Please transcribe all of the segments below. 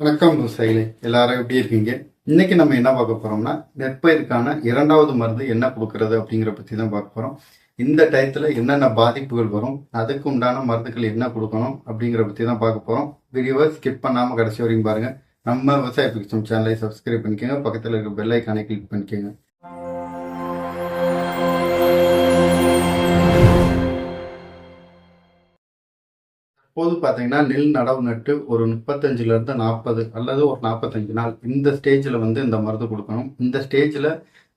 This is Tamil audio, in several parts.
வணக்கம் விவசாயிகளே எல்லாரும் எப்படி இருக்கீங்க? இன்னைக்கு நம்ம என்ன பார்க்க போறோம்னா நெற்பயிருக்கான இரண்டாவது மருந்து என்ன கொடுக்கறது அப்படிங்கிற பத்தி தான் பார்க்க போறோம். இந்த டயத்துல என்னென்ன பாதிப்புகள் வரும் அதுக்கு உண்டான மருந்துகள் என்ன கொடுக்கணும் அப்படிங்கிற பத்தி தான் பார்க்க போறோம். வீடியோவை ஸ்கிப் பண்ணாம கடைசி வரைக்கும் பாருங்க. நம்ம விவசாய பிக்சம் சேனலை சப்ஸ்கிரைப் பண்ணிக்கோங்க. பக்கத்தில் இருக்க பெல் ஐக்கானை கிளிக் பண்ணிக்கோங்க. அப்போது பார்த்தீங்கன்னா நெல் நடவு நட்டு ஒரு முப்பத்தஞ்சுலேருந்து நாற்பது அல்லது ஒரு நாற்பத்தஞ்சு நாள் இந்த ஸ்டேஜில் வந்து இந்த மருந்து கொடுக்கணும். இந்த ஸ்டேஜில்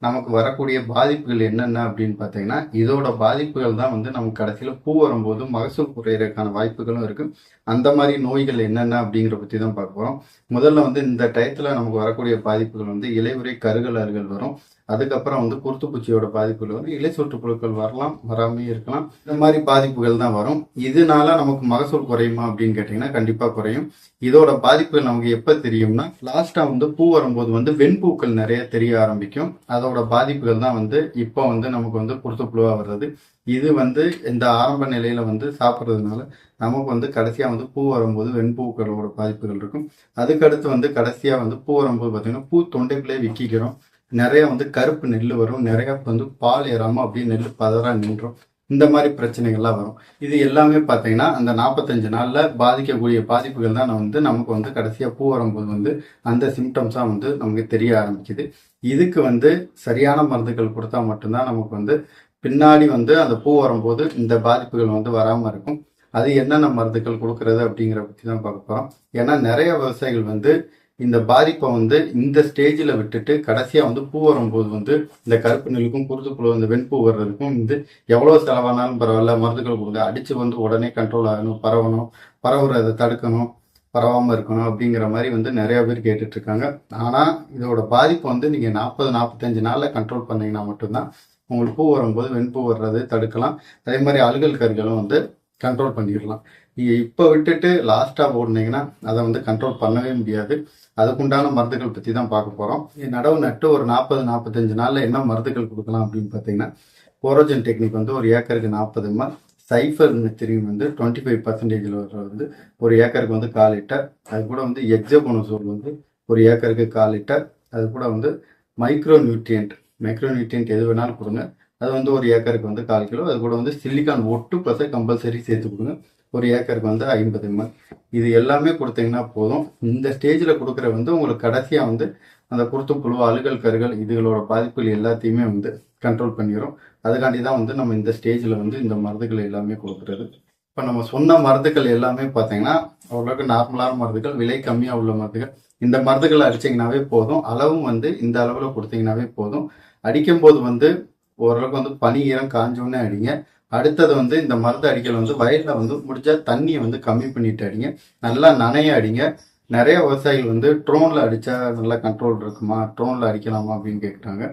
நமக்கு வரக்கூடிய பாதிப்புகள் என்னென்ன அப்படின்னு பார்த்தீங்கன்னா இதோட பாதிப்புகள் தான் வந்து நமக்கு கடைசியில் பூ வரும்போது மகசூல் குறையிறதுக்கான வாய்ப்புகளும் இருக்குது அந்த மாதிரி நோய்கள் என்னென்ன அப்படிங்கிற பற்றி தான் பார்க்க போகிறோம் முதல்ல வந்து இந்த டயத்தில் நமக்கு வரக்கூடிய பாதிப்புகள் வந்து இலைவுரை கருகலர்கள் வரும். அதுக்கப்புறம் வந்து குருத்துப்பூச்சியோட பாதிப்புகள் வரும் இலை சுற்றுப்புழுக்கள் வரலாம் வராமே இருக்கலாம். இந்த மாதிரி பாதிப்புகள் தான் வரும். இதனால நமக்கு மகசூல் குறையுமா அப்படின்னு கேட்டிங்கன்னா கண்டிப்பாக குறையும். இதோட பாதிப்புகள் நமக்கு எப்போ தெரியும்னா லாஸ்டா வந்து பூ வரும்போது வந்து வெண்பூக்கள் நிறைய தெரிய ஆரம்பிக்கும். அதோட பாதிப்புகள் தான் வந்து இப்போ வந்து நமக்கு வந்து குருத்துப்புழுவா வர்றது. இது வந்து இந்த ஆரம்ப நிலையில வந்து சாப்பிட்றதுனால நமக்கு வந்து கடைசியா வந்து பூ வரும்போது வெண்பூக்களோட பாதிப்புகள் இருக்கும். அதுக்கடுத்து வந்து கடைசியா வந்து பூ வரும்போது பார்த்தீங்கன்னா பூ தொண்டைக்குள்ளே விக்கிக்கிறோம். நிறைய வந்து கருப்பு நெல் வரும் நிறைய வந்து பால் ஏறாம அப்படியே நெல் பதறா நின்றும். இந்த மாதிரி பிரச்சனைகள்லாம் வரும். இது எல்லாமே பார்த்தீங்கன்னா அந்த நாற்பத்தஞ்சு நாளில் பாதிக்கக்கூடிய பாதிப்புகள் தான் வந்து நமக்கு வந்து கடைசியாக பூ வரும்போது வந்து அந்த சிம்டம்ஸாக வந்து நமக்கு தெரிய ஆரம்பிக்குது. இதுக்கு வந்து சரியான மருந்துகள் கொடுத்தா மட்டும்தான் நமக்கு வந்து பின்னாடி வந்து அந்த பூ வரும்போது இந்த பாதிப்புகள் வந்து வராமல் இருக்கும். அது என்னென்ன மருந்துகள் கொடுக்கறது அப்படிங்கிற பற்றி தான் பார்க்க போகிறோம் ஏன்னா நிறைய விவசாயிகள் வந்து இந்த பாதிப்பை வந்து இந்த ஸ்டேஜில் விட்டுட்டு கடைசியாக வந்து பூ வரும்போது வந்து இந்த கருப்பு நெல்லுக்கும் குருத்துப்புழு இந்த வெண்பூ வர்றதுக்கும் வந்து எவ்வளோ செலவானாலும் பரவாயில்ல. மருந்துகள் கொடுங்க. அடித்து வந்து உடனே கண்ட்ரோல் ஆகணும் பரவணும். பரவுறதை தடுக்கணும் பரவாமல் இருக்கணும் அப்படிங்கிற மாதிரி வந்து நிறையா பேர் கேட்டுட்ருக்காங்க. ஆனால் இதோட பாதிப்பு வந்து நீங்கள் நாற்பது நாற்பத்தஞ்சு நாளில் கண்ட்ரோல் பண்ணிங்கன்னா மட்டும்தான் உங்களுக்கு பூ வரும்போது வெண்பூ வர்றது தடுக்கலாம். அதே மாதிரி அழுகல் கருகளும் வந்து கண்ட்ரோல் பண்ணிடலாம். நீங்கள் இப்போ விட்டுட்டு லாஸ்ட்டாக போடுனீங்கன்னா அதை வந்து கண்ட்ரோல் பண்ணவே முடியாது. அதுக்குண்டான மருந்துகள் பற்றி தான் பார்க்க போகிறோம் நடவு நட்டு ஒரு நாற்பது நாற்பத்தஞ்சு நாளில் என்ன மருந்துகள் கொடுக்கலாம் அப்படின்னு பார்த்தீங்கன்னா போரோஜன் டெக்னிக் வந்து ஒரு ஏக்கருக்கு நாற்பது எம்எல் சைஃபர் திரும்பி வந்து டுவெண்ட்டி ஃபைவ் பர்சன்டேஜில் வர்றது வந்து ஒரு ஏக்கருக்கு வந்து கால் லிட்டர். அது கூட வந்து எக்ஸபோனசோல் வந்து ஒரு ஏக்கருக்கு கால் லிட்டர். அது கூட வந்து மைக்ரோ நியூட்ரியன்ட் மைக்ரோ நியூட்ரியன்ட் எது வேணாலும் கொடுங்க. அது வந்து ஒரு ஏக்கருக்கு வந்து கால் கிலோ. அது கூட வந்து சிலிக்கான் ஒட்டு பசை கம்பல்சரி சேர்த்து கொடுங்க. ஒரு ஏக்கருக்கு வந்து ஐம்பது எம்எல் இது எல்லாமே கொடுத்தீங்கன்னா போதும். இந்த ஸ்டேஜில் கொடுக்குற வந்து உங்களுக்கு கடைசியாக வந்து அந்த குருத்து புழு அழுகல் கருகள் இதுகளோட பாதிப்புகள் எல்லாத்தையுமே வந்து கண்ட்ரோல் பண்ணிடும் அதுக்காண்டி தான் வந்து நம்ம இந்த ஸ்டேஜில் வந்து இந்த மருந்துகள் எல்லாமே கொடுக்குறது. இப்போ நம்ம சொன்ன மருந்துகள் எல்லாமே பார்த்தீங்கன்னா ஓரளவுக்கு நார்மலான மருந்துகள் விலை கம்மியாக உள்ள மருந்துகள். இந்த மருந்துகளை அடிச்சிங்கனாவே போதும். அளவும் வந்து இந்த அளவில் கொடுத்தீங்கனாவே போதும். அடிக்கும்போது வந்து ஓரளவுக்கு வந்து பனி ஈரம் காஞ்சோன்னே அடிங்க. அடுத்தது வந்து இந்த மருந்து அடிக்கல வந்து வயலில் வந்து முடிஞ்சா தண்ணியை வந்து கம்மி பண்ணிட்டு அடிங்க. நல்லா நனைய அடிங்க. நிறைய விவசாயிகள் வந்து ட்ரோனில் அடித்தா நல்லா கண்ட்ரோல் இருக்குமா? ட்ரோனில் அடிக்கலாமா அப்படின்னு கேட்குறாங்க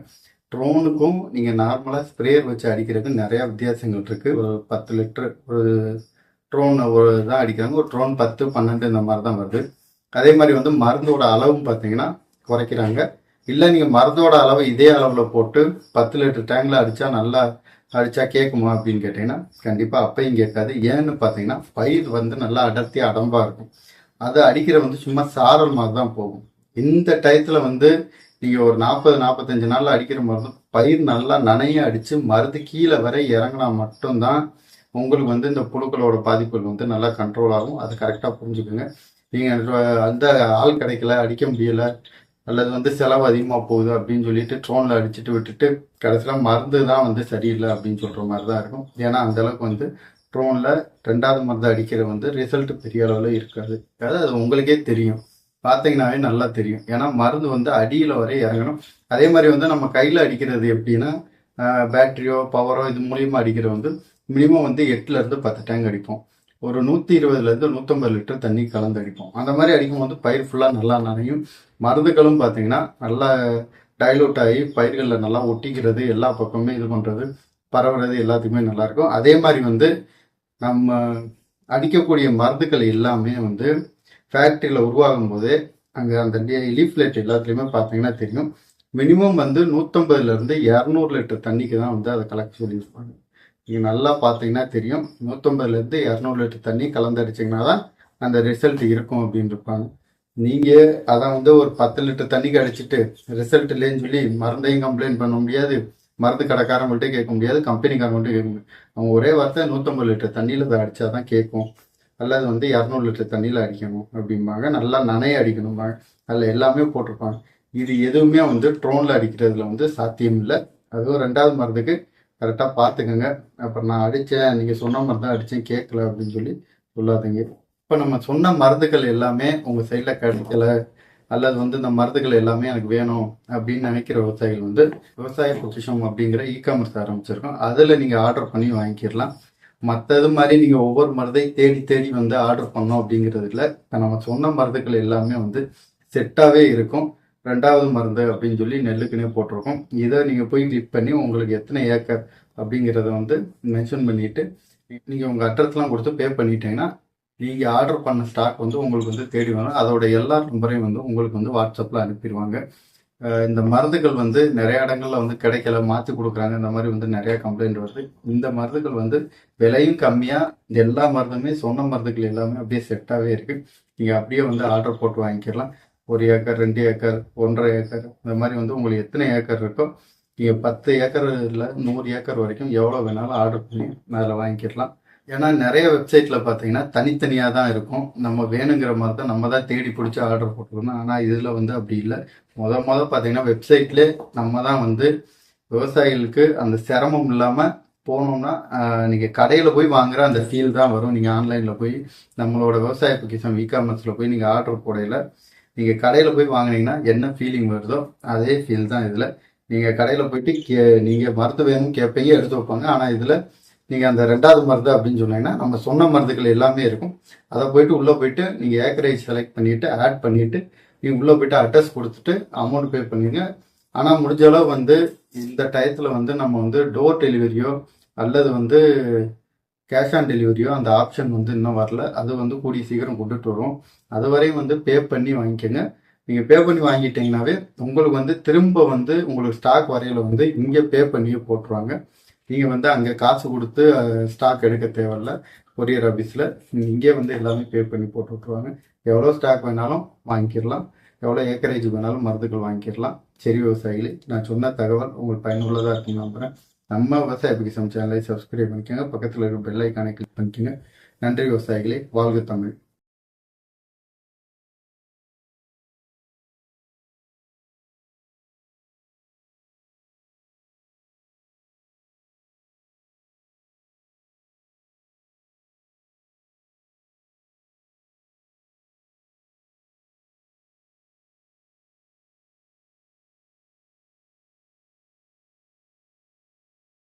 ட்ரோனுக்கும் நீங்கள் நார்மலாக ஸ்ப்ரேயர் வச்சு அடிக்கிறதுக்கு நிறையா வித்தியாசங்கள் இருக்குது ஒரு பத்து லிட்டர் ஒரு ட்ரோன் ஒரு தான் அடிக்கிறாங்க. ஒரு ட்ரோன் பத்து பன்னெண்டு இந்த மாதிரி தான் வருது. அதே மாதிரி வந்து மருந்தோட அளவும் பார்த்தீங்கன்னா குறைக்கிறாங்க. இல்லை நீங்கள் மருந்தோட அளவை இதே அளவில் போட்டு பத்து லிட்டர் டேங்கில் அடித்தா நல்லா அடித்தா கேட்குமா அப்படின்னு கேட்டிங்கன்னா கண்டிப்பாக அப்பையும் கேட்காது. ஏன்னு பார்த்தீங்கன்னா பயிர் வந்து நல்லா அடர்த்தி அடம்பாக இருக்கும். அதை அடிக்கிற வந்து சும்மா சாரல் மாதிரி தான் போகும். இந்த டயத்தில் வந்து நீங்கள் ஒரு நாற்பது நாற்பத்தஞ்சு நாளில் அடிக்கிற மருந்து பயிர் நல்லா நனைய அடித்து மருந்து கீழே வரை இறங்கினா மட்டும்தான் உங்களுக்கு வந்து இந்த புழுக்களோட பாதிப்புகள் வந்து நல்லா கண்ட்ரோல் ஆகும். அது கரெக்டாக புரிஞ்சுக்கோங்க. நீங்கள் அந்த ஆள் கிடைக்கல அடிக்க முடியல அல்லது வந்து செலவு அதிகமாக போகுது அப்படின்னு சொல்லிட்டு ட்ரோனில் அடிச்சுட்டு விட்டுட்டு கடைசியில் மருந்து தான் வந்து சரியில்லை அப்படின்னு சொல்கிற மாதிரி தான் இருக்கும். ஏன்னா அந்த அளவுக்கு வந்து ட்ரோனில் ரெண்டாவது மருந்து அடிக்கிற வந்து ரிசல்ட் பெரிய அளவில் இருக்காது. அதாவது அது உங்களுக்கே தெரியும். பார்த்தீங்கன்னாவே நல்லா தெரியும். ஏன்னா மருந்து வந்து அடியில் வரை இறங்கணும். அதே மாதிரி வந்து நம்ம கையில் அடிக்கிறது எப்படின்னா பேட்டரியோ பவரோ இது மூலியமாக அடிக்கிற வந்து மினிமம் வந்து எட்டுலேருந்து பத்து டேங்க் அடிப்போம். ஒரு நூற்றி இருபதுலேருந்து நூற்றம்பது லிட்டர் தண்ணி கலந்து அடிப்போம். அந்த மாதிரி அடிக்கும் போது பயிர் ஃபுல்லாக நல்லா நனையும். மருந்துகளும் பார்த்தீங்கன்னா நல்லா டைலூட் ஆகி பயிர்களில் நல்லா ஒட்டிக்கிறது எல்லா பக்கமுமே இது பண்ணுறது பரவுறது எல்லாத்துக்குமே நல்லாயிருக்கும். அதே மாதிரி வந்து நம்ம அடிக்கக்கூடிய மருந்துகள் எல்லாமே வந்து ஃபேக்ட்ரியில் உருவாகும் போதே அங்கே அந்த லீஃப்லெட் எல்லாத்துலேயுமே பார்த்தீங்கன்னா தெரியும். மினிமம் வந்து நூற்றம்பதுலேருந்து இரநூறு லிட்டர் தண்ணிக்கு தான் வந்து அதை கலெக்ட் சொல்லியிருப்பாங்க நீங்கள் நல்லா பார்த்தீங்கன்னா தெரியும். நூற்றம்பதுலேருந்து இரநூறு லிட்டர் தண்ணி கலந்து அடிச்சிங்கன்னா தான் அந்த ரிசல்ட் இருக்கும் அப்படின்னு இருப்பாங்க நீங்கள் அதை வந்து ஒரு பத்து லிட்டர் தண்ணி கழிச்சிட்டு ரிசல்ட் இல்லைன்னு சொல்லி மருந்தையும் கம்ப்ளைண்ட் பண்ண முடியாது. மருந்து கடைக்காரங்கள்ட்ட கேட்க முடியாது. கம்பெனிக்காரங்கள்ட்ட கேட்க முடியாது. அவங்க ஒரே வார்த்தை நூற்றம்பது லிட்டர் தண்ணியில் அதை அடித்தா தான் கேட்கும். அல்லது வந்து இரநூறு லிட்டர் தண்ணியில் அடிக்கணும் அப்படிம்பாங்க. நல்லா நனைய அடிக்கணும்பாங்க அதில் எல்லாமே போட்டிருப்பாங்க. இது எதுவுமே வந்து ட்ரோனில் அடிக்கிறதுல வந்து சாத்தியம் இல்லை. அதுவும் ரெண்டாவது மருந்துக்கு கரெக்டாக பார்த்துக்கோங்க. அப்புறம் நான் அடித்தேன் நீங்கள் சொன்ன மாதிரி தான் அடித்தேன் கேட்கல அப்படின்னு சொல்லி சொல்லாதீங்க. இப்போ நம்ம சொன்ன மருந்துகள் எல்லாமே உங்கள் சைடில் கிடைக்கல. அல்லது வந்து இந்த மருந்துகள் எல்லாமே எனக்கு வேணும் அப்படின்னு நினைக்கிற விவசாயிகள் வந்து விவசாய பொக்கிஷம் அப்படிங்கிற இ காமர்ஸ் ஆரம்பிச்சிருக்கோம் அதில் நீங்கள் ஆர்டர் பண்ணி வாங்கிக்கிடலாம் மற்றது மாதிரி நீங்கள் ஒவ்வொரு மருந்தை தேடி தேடி வந்து ஆர்டர் பண்ணோம் அப்படிங்கிறது இல்லை. இப்போ நம்ம சொன்ன மருந்துகள் எல்லாமே வந்து செட்டாகவே இருக்கும். ரெண்டாவது மருந்து அப்படின்னு சொல்லி நெல்லுக்குன்னே போட்டிருக்கோம். இதை நீங்கள் போய் கிளிக் பண்ணி உங்களுக்கு எத்தனை ஏக்கர் அப்படிங்கிறத வந்து மென்ஷன் பண்ணிவிட்டு நீங்கள் உங்கள் அட்ரஸ்லாம் கொடுத்து பே பண்ணிட்டீங்கன்னா நீங்கள் ஆர்டர் பண்ண ஸ்டாக் வந்து உங்களுக்கு வந்து தேடி வரும். அதோட எல்லா நம்பரையும் வந்து உங்களுக்கு வந்து வாட்ஸ்அப்பில் அனுப்பிடுவாங்க இந்த மருந்துகள் வந்து நிறைய இடங்கள்ல வந்து கிடைக்கல மாற்றி கொடுக்குறாங்க. இந்த மாதிரி வந்து நிறைய கம்ப்ளைண்ட் வருது. இந்த மருந்துகள் வந்து விலையும் கம்மியாக இந்த எல்லா மருந்துமே சொன்ன மருந்துகள் எல்லாமே அப்படியே செட்டாகவே இருக்குது நீங்கள் அப்படியே வந்து ஆர்டர் போட்டு வாங்கிக்கலாம். ஒரு ஏக்கர் ரெண்டு ஏக்கர் ஒன்றரை ஏக்கர் இந்த மாதிரி வந்து உங்களுக்கு எத்தனை ஏக்கர் இருக்கோ நீங்கள் பத்து ஏக்கர் இல்லை நூறு ஏக்கர் வரைக்கும் எவ்வளோ வேணாலும் ஆர்டர் பண்ணி அதில் வாங்கிக்கலாம். ஏன்னா நிறைய வெப்சைட்டில் பார்த்தீங்கன்னா தனித்தனியாக தான் இருக்கும். நம்ம வேணுங்கிற மாதிரி தான் நம்ம தான் தேடி பிடிச்சி ஆர்டர் போட்டுருக்கணும் ஆனால் இதில் வந்து அப்படி இல்லை. முத முத பார்த்தீங்கன்னா வெப்சைட்லேயே நம்ம தான் வந்து விவசாயிகளுக்கு அந்த சிரமம் இல்லாமல் போனோம்னா நீங்கள் கடையில் போய் வாங்குற அந்த ஃபீல் தான் வரும். நீங்கள் ஆன்லைனில் போய் நம்மளோட விவசாய பொக்கிஷம் இ காமர்ஸில் போய் நீங்கள் ஆர்டர் போடையில் நீங்கள் கடையில் போய் வாங்கினீங்கன்னா என்ன ஃபீலிங் வருதோ அதே ஃபீல் தான் இதில். நீங்கள் கடையில் போயிட்டு கே நீங்கள் மருந்து வேணும்னு கேட்பீங்க எடுத்து வைப்பாங்க. ஆனால் இதில் நீங்கள் அந்த ரெண்டாவது மருந்து அப்படின்னு சொன்னீங்கன்னா நம்ம சொன்ன மருந்துகள் எல்லாமே இருக்கும். அதை போயிட்டு உள்ளே போயிட்டு நீங்கள் ஏக்கரேஜ் செலக்ட் பண்ணிவிட்டு ஆட் பண்ணிவிட்டு நீங்கள் உள்ளே போயிட்டு அட்ரஸ் கொடுத்துட்டு அமௌண்ட் பே பண்ணிடுங்க ஆனால் முடிஞ்ச அளவு வந்து இந்த டயத்தில் வந்து நம்ம வந்து டோர் டெலிவரியோ அல்லது வந்து கேஷ் ஆன் டெலிவரியோ அந்த ஆப்ஷன் வந்து இன்னும் வரல. அது வந்து கூடிய சீக்கிரம் கொண்டுட்டு வரும் அது வரையும் வந்து பே பண்ணி வாங்கிக்கோங்க. நீங்கள் பே பண்ணி வாங்கிட்டீங்கன்னாவே உங்களுக்கு வந்து திரும்ப வந்து உங்களுக்கு ஸ்டாக் வரையில் வந்து இங்கே பே பண்ணியே போட்டுருவாங்க. நீங்கள் வந்து அங்கே காசு கொடுத்து ஸ்டாக் எடுக்க தேவையில்ல. கொரியர் ஆஃபீஸில் இங்கே வந்து எல்லாமே பே பண்ணி போட்டு விட்ருவாங்க எவ்வளோ ஸ்டாக் வேணாலும் வாங்கிக்கிடலாம் எவ்வளோ ஏக்கரேஜ் வேணாலும் மருந்துகள் வாங்கிக்கிடலாம் சரி விவசாயிகளே நான் சொன்ன தகவல் உங்களுக்கு பயனுள்ளதாக இருக்குன்னு நம்புகிறேன் நம்ம விவசாய பிகிசம் சேனலை சப்ஸ்கிரைப் பண்ணிக்கோங்க. பக்கத்தில் இருக்க பெல் ஐக்கானை கிளிக் பண்ணிக்கோங்க. நன்றி விவசாயிகளே. வாழ்க தமிழ்.